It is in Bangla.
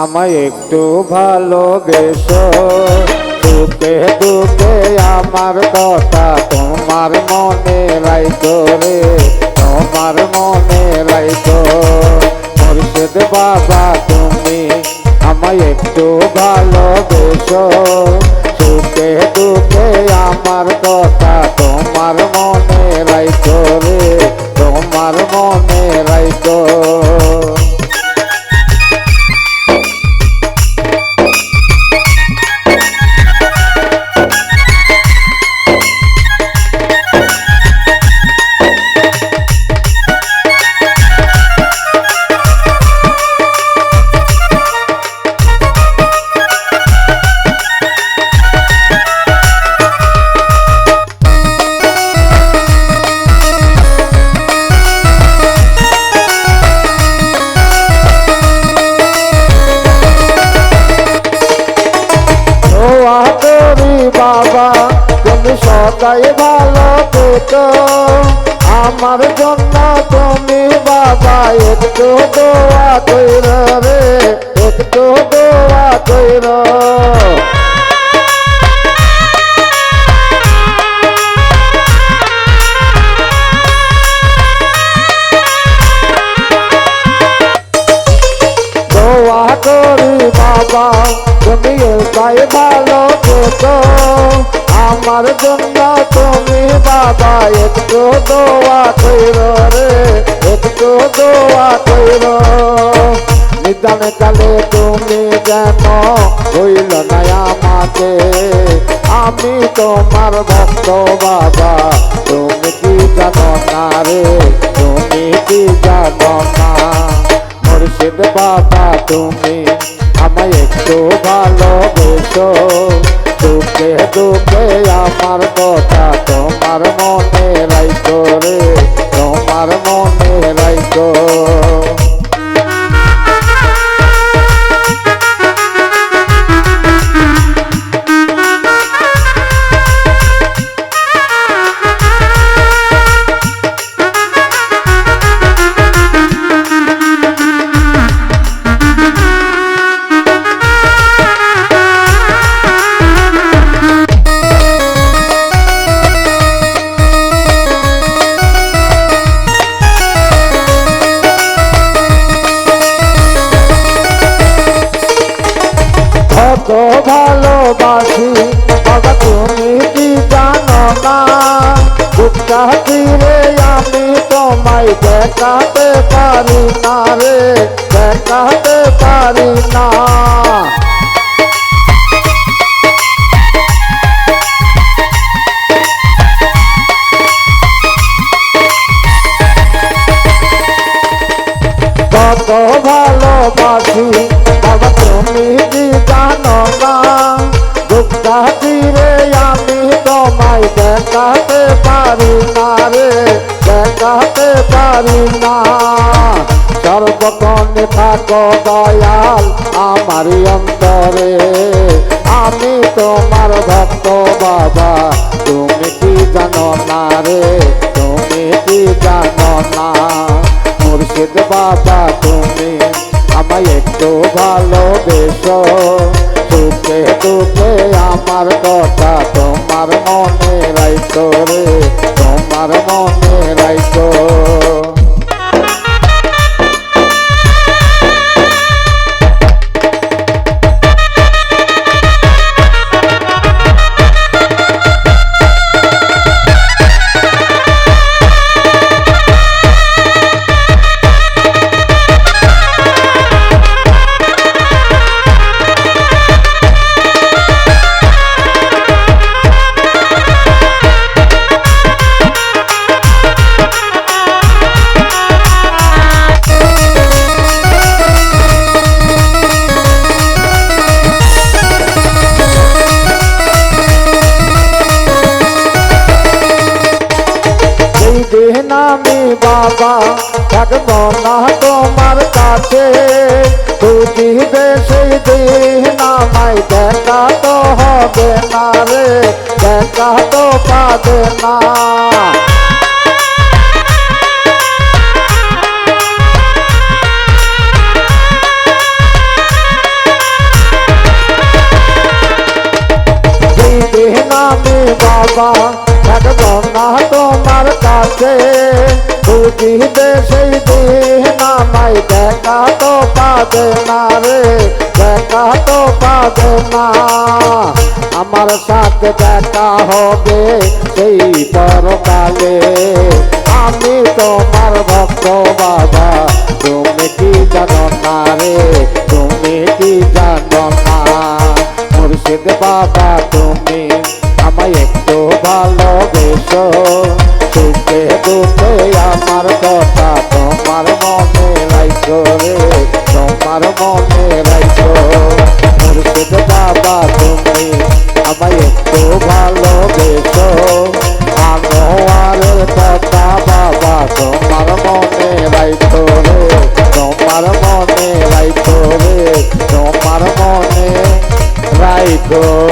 আমায় একটু ভালোবেসো। দুঃখে দুঃখে আমার কথা তোমার মনে রাইতো রে, তোমার মনে রাইতো মুর্শিদ বাবা, তুমি আমায় একটু ভালোবেসো। সুখে দুঃখে আমার কথা তোমার মনে রাইতো রে, তোমার মনে সদাই ভালো পেতো আমার জন্য তুমি বাবা, একটু দোয়া কইর রে, একটু দোয়া কইর। দোয়া করি বাবা, তুমি তাই ভালো পেতো আমার জন্য তুমি বাবা, একটু দোয়া কইর রে, একটু দোয়া কইর। নিদান কালে তুমি যেন হইল না আমাকে, আমি তোমার ভক্ত বাবা, তুমি কি জানো না রে, তুমি কি জানো না? মুর্শিদ বাবা, তুমি আমায় একটু ভালোবেসো। দুঃখে আমার কথা তোমার মনে কত ভালোবাসি, বাবা তুমি কি জানো না? বুকটা ফিরে আমি তোমায় দেখাতে পারি না রে, দেখাতে পারি না। কত ভালোবাসি সর্বক্ষণে থাকো দয়াল আমার অন্তরে। আমি তোমার ভক্ত বাবা, তুমি কি জানো না রে? তুমি কি জানো না? মুর্শিদ বাবা, তুমি আমায় একটু ভালোবেসো। সুখে দুঃখে আমার কথা তোমার মনে রাইতো देहना में बाबा जगमाना तो मर जाते दूती देश देहना माई देता तो हो देना रे देता तो का देना बाबा কাছে বুঝিতে সেই দিন আমায় দেখা তো পাবে না রে, দেখা তো পাবে না। আমার সাথে দেখা হবে সেই পরকালে। আমি তোমার ভক্ত বাবা, তুমি কি জানো না রে, তুমি কি জানো না? মুর্শিদ বাবা তুমি মনে